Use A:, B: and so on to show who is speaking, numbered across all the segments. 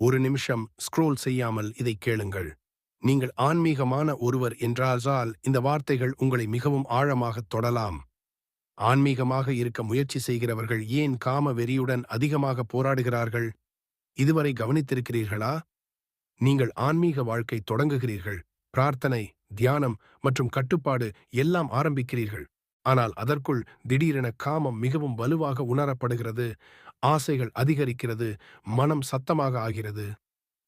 A: ஒரு நிமிஷம் ஸ்க்ரோல் செய்யாமல் இதை கேளுங்கள். நீங்கள் ஆன்மீகமான ஒருவர் என்றால் இந்த வார்த்தைகள் உங்களை மிகவும் ஆழமாக தொடலாம். ஆன்மீகமாக இருக்க முயற்சி செய்கிறவர்கள் ஏன் காம வெறியுடன் அதிகமாக போராடுகிறார்கள்? இதுவரை கவனித்திருக்கிறீர்களா? நீங்கள் ஆன்மீக வாழ்க்கை தொடங்குகிறீர்கள். பிரார்த்தனை தியானம் மற்றும் கட்டுப்பாடு எல்லாம் ஆரம்பிக்கிறீர்கள். ஆனால் அதற்குள் திடீரென காமம் மிகவும் வலுவாக உணரப்படுகிறது. ஆசைகள் அதிகரிக்கிறது மனம் சத்தமாக ஆகிறது.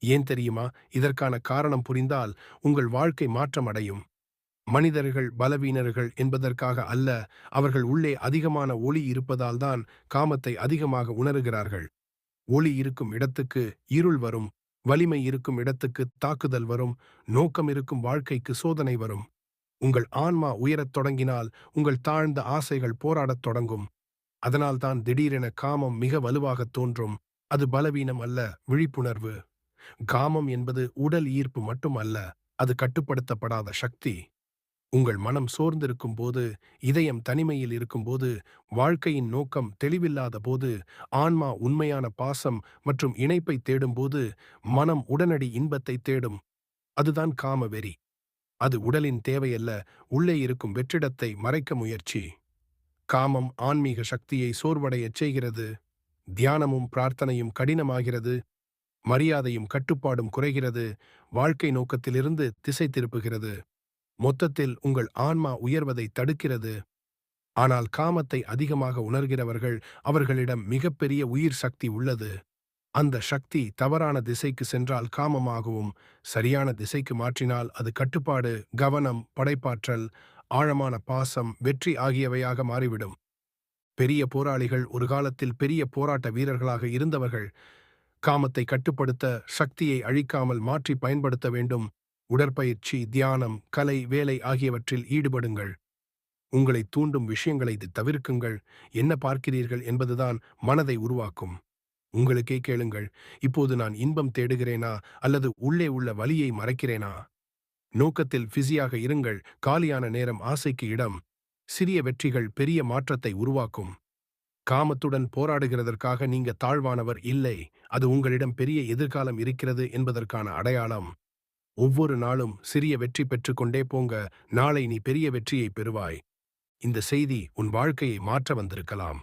A: ஏன் தெரியுமா? இதற்கான காரணம் புரிந்தால் உங்கள் வாழ்க்கை மாற்றம் அடையும் மனிதர்கள் பலவீனர்கள் என்பதற்காக அல்ல அவர்கள் உள்ளே அதிகமான ஒளி இருப்பதால்தான் காமத்தை அதிகமாக உணருகிறார்கள். ஒளி இருக்கும் இடத்துக்கு இருள் வரும் வலிமை இருக்கும் இடத்துக்கு தாக்குதல் வரும் நோக்கம் இருக்கும் வாழ்க்கைக்கு சோதனை வரும். உங்கள் ஆன்மா உயரத் தொடங்கினால் உங்கள் தாழ்ந்த ஆசைகள் போராடத் தொடங்கும். அதனால்தான் திடீரென காமம் மிக வலுவாகத் தோன்றும். அது பலவீனம் அல்ல விழிப்புணர்வு. காமம் என்பது உடல் ஈர்ப்பு மட்டும் அல்ல அது கட்டுப்படுத்தப்படாத சக்தி. உங்கள் மனம் சோர்ந்திருக்கும் போது இதயம் தனிமையில் இருக்கும்போது வாழ்க்கையின் நோக்கம் தெளிவில்லாத போது ஆன்மா உண்மையான பாசம் மற்றும் இணைப்பை தேடும்போது மனம் உடனடி இன்பத்தை தேடும். அதுதான் காம வெறி அது உடலின் தேவையல்ல உள்ளே இருக்கும் வெற்றிடத்தை மறைக்க முயற்சி. காமம் ஆன்மீக சக்தியை சோர்வடையச் செய்கிறது. தியானமும் பிரார்த்தனையும் கடினமாகிறது. மரியாதையும் கட்டுப்பாடும் குறைகிறது. வாழ்க்கை நோக்கத்திலிருந்து திசை திருப்புகிறது. மொத்தத்தில் உங்கள் ஆன்மா உயர்வதை தடுக்கிறது. ஆனால் காமத்தை அதிகமாக உணர்கிறவர்கள் அவர்களிடம் மிகப்பெரிய உயிர் சக்தி உள்ளது. அந்த சக்தி தவறான திசைக்கு சென்றால் காமமாகவும் சரியான திசைக்கு மாற்றினால் அது கட்டுப்பாடு கவனம் படைப்பாற்றல் ஆழமான பாசம் வெற்றி ஆகியவையாக மாறிவிடும். பெரிய போராளிகள் ஒரு காலத்தில் பெரிய போராட்ட வீரர்களாக இருந்தவர்கள் காமத்தை கட்டுப்படுத்த சக்தியை அழிக்காமல் மாற்றி பயன்படுத்த வேண்டும். உடற்பயிற்சி தியானம் கலை வேலை ஆகியவற்றில் ஈடுபடுங்கள். உங்களை தூண்டும் விஷயங்களை தவிர்க்குங்கள். என்ன பார்க்கிறீர்கள் என்பதுதான் மனதை உருவாக்கும். உங்களுக்கே கேளுங்கள் இப்போது நான் இன்பம் தேடுகிறேனா அல்லது உள்ளே உள்ள வலியை மறைக்கிறேனா? நோக்கத்தில் பிஸியாக இருங்கள். காலியான நேரம் ஆசைக்கு இடம். சிறிய வெற்றிகள் பெரிய மாற்றத்தை உருவாக்கும். காமத்துடன் போராடுகிறதற்காக நீங்க தாழ்வானவர் இல்லை. அது உங்களிடம் பெரிய எதிர்காலம் இருக்கிறது என்பதற்கான அடையாளம். ஒவ்வொரு நாளும் சிறிய வெற்றி பெற்றுக்கொண்டே போங்க. நாளை நீ பெரிய வெற்றியை பெறுவாய். இந்த செய்தி உன் வாழ்க்கையை மாற்ற வந்திருக்கலாம்.